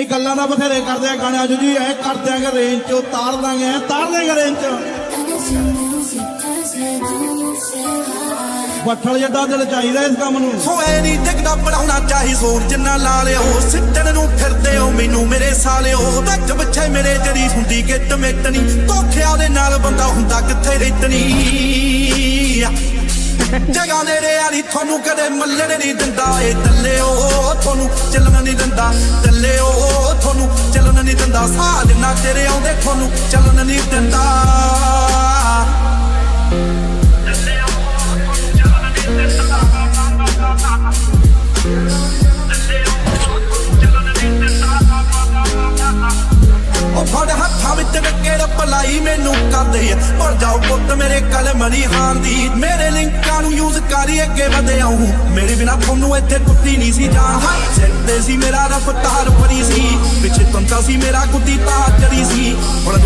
ਨਹੀਂ, ਗੱਲਾਂ ਦਾ ਬਥੇਰੇ ਕਰਦੇ ਆ, ਗਾਣਿਆਂ 'ਚ ਜੀ, ਐ ਕਰ ਦਿਆਂਗੇ ਰੇਂਜ 'ਚ ਉਤਾਰ ਦਾਂਗੇ ਐਂ ਤਾਰ ਦੇਂਗੇ ਰੇਂਜ 'ਚ। ਬੱਠਲ ਜੱਡਾ ਦਿਲ ਚਾਹੀਦਾ ਇਸ ਕੰਮ ਨੂੰ। ਸੋ ਨਹੀਂ ਦਿਖਦਾ ਬਣਾਉਣਾ ਚਾਹੀ ਜ਼ੋਰ ਜਿੰਨਾ ਲਾ ਲਿਓ, ਸਿੱਟਣ ਨੂੰ ਫਿਰਦੇ ਹੋ ਮੈਨੂੰ ਮੇਰੇ ਸਾਲਿਓ। ਵਿੱਚ ਬੱਚੇ ਮੇਰੇ ਜਰੀ ਹੁੰਦੀ ਕਿ ਟਮੇਟਣੀ ਧੋਖਿਆਂ ਦੇ ਨਾਲ ਬੰਦਾ ਹੁੰਦਾ ਕਿੱਥੇ ਰੇਤਣੀ ਜਗਾ ਨੇੜੇ ਆਲੀ ਤੁਹਾਨੂੰ ਕਦੇ ਮੱਲਣ ਨਹੀਂ ਦਿੰਦਾ ਏ ਦੱਲਿਓ ਤੁਹਾਨੂੰ ਚੱਲਣ ਨਹੀਂ ਦਿੰਦਾ ਦੱਲਿਓ ਤੁਹਾਨੂੰ ਚੱਲਣ ਸਾਹ ਜਿੰਨਾ ਤੇਰੇ ਆਉਂਦੇ ਤੁਹਾਨੂੰ ਚੱਲਣ ਨਹੀਂ ਦਿੰਦਾ। ਉਹ ਫੜ ਹੱਥਾਂ ਵਿੱਚ ਨੱਕੇ ਪਲਾਈ ਮੈਨੂੰ ਕਰਦੇ ਆ। ਮਰ ਜਾਓ ਪੁੱਤ, ਮੇਰੇ ਕਲਮ ਨਹੀਂ ਹਾਰਦੀ ਮੇਰੇ ਲਿੰਕਾਂ ਨੂੰ ਯੂਜ਼ ਕਰੀ ਅੱਗੇ ਵਧੇ ਆਉਂ ਮੇਰੇ ਬਿਨਾ ਤੁਹਾਨੂੰ ਇੱਥੇ ਟੁੱਟੀ ਨਹੀਂ ਸੀ ਜਾਨ ਸਿੱਧੇ ਸੀ ਮੇਰਾ ਰਫਤਾਰ ਸੀ ਮੇਰਾ ਗੁੱਡੀ ਤਾਂ ਚੜੀ ਸੀ। ਹੁਣ